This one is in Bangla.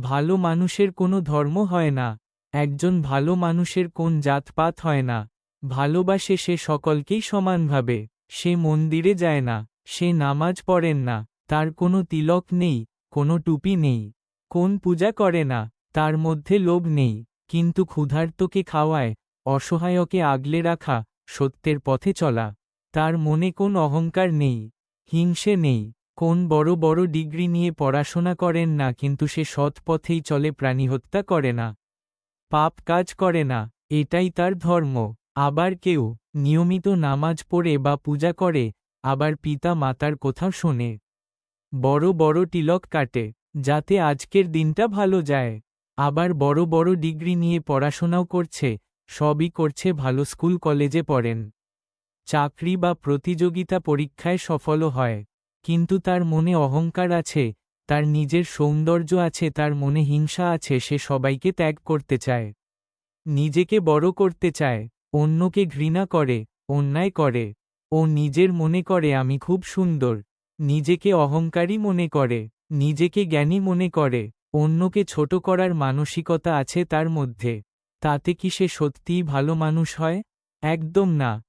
ভালো মানুষের কোনো ধর্ম হয় না। একজন ভালো মানুষের কোন জাতপাত হয় না। ভালোবাসে সে সকলকেই সমানভাবে। সে মন্দিরে যায় না। সে নামাজ পড়েন না। তার কোনো তিলক নেই, কোনো টুপি নেই। কোন পূজা করে না, তার মধ্যে লোভ নেই। কিন্তু ক্ষুধার্তকে খাওয়ায়, অসহায়কে আগলে রাখা, সত্যের পথে চলা। তার মনে কোন অহংকার নেই, হিংসে নেই। কোন বড় বড় ডিগ্রি নিয়ে পড়াশোনা করেন না কিন্তু সে সৎ পথেই চলে, প্রাণী হত্যা করে না, পাপ কাজ করে না, এটাই তার ধর্ম। আবার কেউ নিয়মিত নামাজ পড়ে বা পূজা করে, আবার পিতা মাতার কথা শোনে। বড় বড় তিলক কাটে, যাতে আজকের দিনটা ভালো যায়। আবার বড় বড় ডিগ্রি নিয়ে পড়াশোনাও করছে, সবই করছে ভালো স্কুল কলেজে পড়েন। চাকরি বা প্রতিযোগিতা পরীক্ষায় সফলও হয়। কিন্তু তার মনে অহংকার আছে, তার নিজের সৌন্দর্য আছে, তার মনে হিংসা আছে, সে সবাইকে ত্যাগ করতে চায়। নিজেকে বড় করতে চায়, অন্যকে ঘৃণা করে, অন্যায় করে। ও নিজের মনে করে, আমি খুব সুন্দর। নিজেকে অহংকারী মনে করে, নিজেকে জ্ঞানী মনে করে। অন্যকে ছোট করার মানসিকতা আছে তার মধ্যে। তাতে কি সে সত্যিই ভালো মানুষ হয়? একদম না।